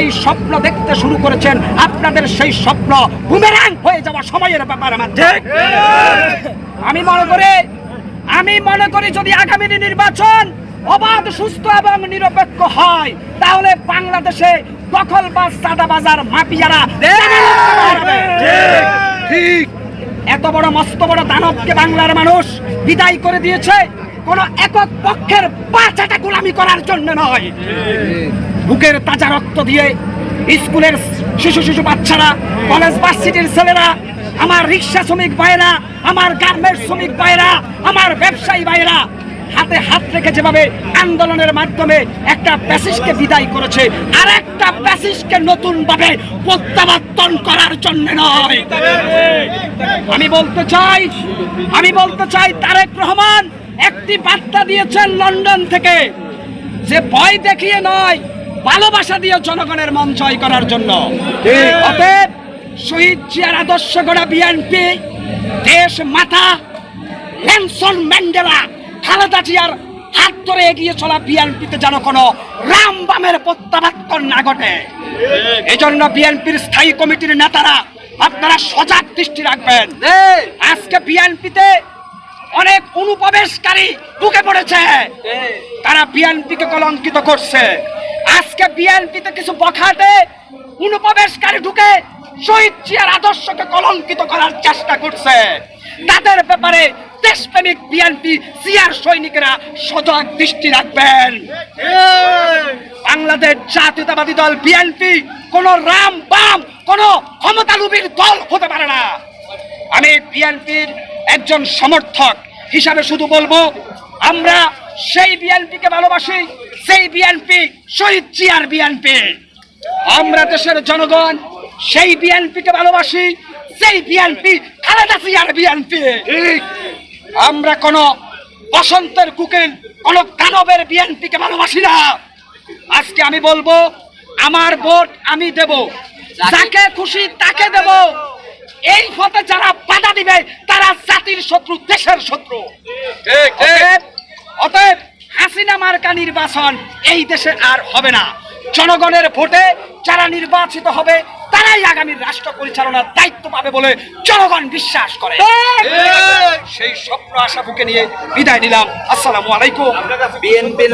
যেই স্বপ্ন দেখতে শুরু করেছেন আপনাদের সেই স্বপ্ন বুমেরাং হয়ে যাওয়া সময়ের ব্যাপার আমার ঠিক? আমি মনে করি আমি মনে করি যদি আগামী নির্বাচন অবাধ সুস্থ এবং নিরপেক্ষ হয় তাহলে বাংলাদেশে দখলবাজ সাদাবাজার মাফিয়ারা ঠিক। এত বড় মস্ত বড় দানবকে বাংলার মানুষ বিদায় করে দিয়েছে কোন একক পক্ষের বাচ্চাটা গোলামি করার জন্য নয়। বুকের তাজা রক্ত দিয়ে স্কুলের শিশু শিশু বাচ্চারা, কলেজ ভার্সিটির ছেলেরা, আমার রিক্সা শ্রমিক ভাইরা আমার গার্মেন্টস শ্রমিক ভাইরা আমার ব্যবসায়ী ভাইরা হাতে হাত রেখে যেভাবে আন্দোলনের মাধ্যমে একটা প্যাসিসকে বিদায় করেছে আর একটা প্যাসিসকে নতুন ভাবে প্রত্যাবর্তন করার জন্য নয়। আমি বলতে চাই, আমি বলতে চাই, তারেক রহমান একটি বার্তা দিয়েছেন লন্ডন থেকে, যে ভয় দেখিয়ে নয় ভালোবাসা দিয়ে জনগণের মন জয় করার জন্য। অতএব শহীদ জিয়ার আদর্শ গড়া বিএনপি দেশ মাতা ল্যানসন ম্যান্ডেলা খালেদা জিয়ার হাত ধরে এগিয়ে চলা বিএনপিতে যেন কোনো রাম বামের প্রত্যাবর্তন না ঘটে। এই জন্য বিএনপির স্থায়ী কমিটির নেতারা আপনারা সজাগ দৃষ্টি রাখবেন। আজকে বিএনপিতে অনেক অনুপ্রবেশকারী ঢুকে পড়েছে। তারা বিএনপিকে কলঙ্কিত করছে। আজকে বিএনপিতে কিছু বখাটে, অনুপ্রবেশকারী ঢুকে শহীদ জিয়ার আদর্শকে কলঙ্কিত করার চেষ্টা করছে। তাদের ব্যাপারে দেশপ্রেমিক বিএনপি জিয়ার সৈনিকেরা সজাগ দৃষ্টি রাখবেন। বাংলাদেশ জাতীয়তাবাদী দল বিএনপি কোন রাম বাম, কোন ক্ষমতালুবীর দল হতে পারে না। আমি বিএনপির একজন সমর্থক হিসাবে শুধু বলব, আমরা সেই বিএনপিকে ভালোবাসি সেই বিএনপি শহীদ জিয়ার বিএনপি। আমরা দেশের জনগণ সেই বিএনপিকে ভালোবাসি সেই বিএনপি খালেদা জিয়ার বিএনপি। আমরা কোন বসন্তের কুকিল কোন দানবের বিএনপিকে ভালোবাসি না। আজকে আমি বলব আমার ভোট আমি দেব। যাকে খুশি তাকে দেব। এই পথে যারা বাধা দিবে তারা জাতির শত্রু দেশের শত্রু। অতএব অতএব হাসিনা মার্কা নির্বাচন এই দেশে আর হবে না। জনগণের ভোটে যারা নির্বাচিত হবে তারাই আগামী রাষ্ট্র পরিচালনার দায়িত্ব পাবে বলে জনগণ বিশ্বাস করে। সেই স্বপ্ন আশা বুকে নিয়ে বিদায় নিলাম। আসসালামু আলাইকুম। বিএনপির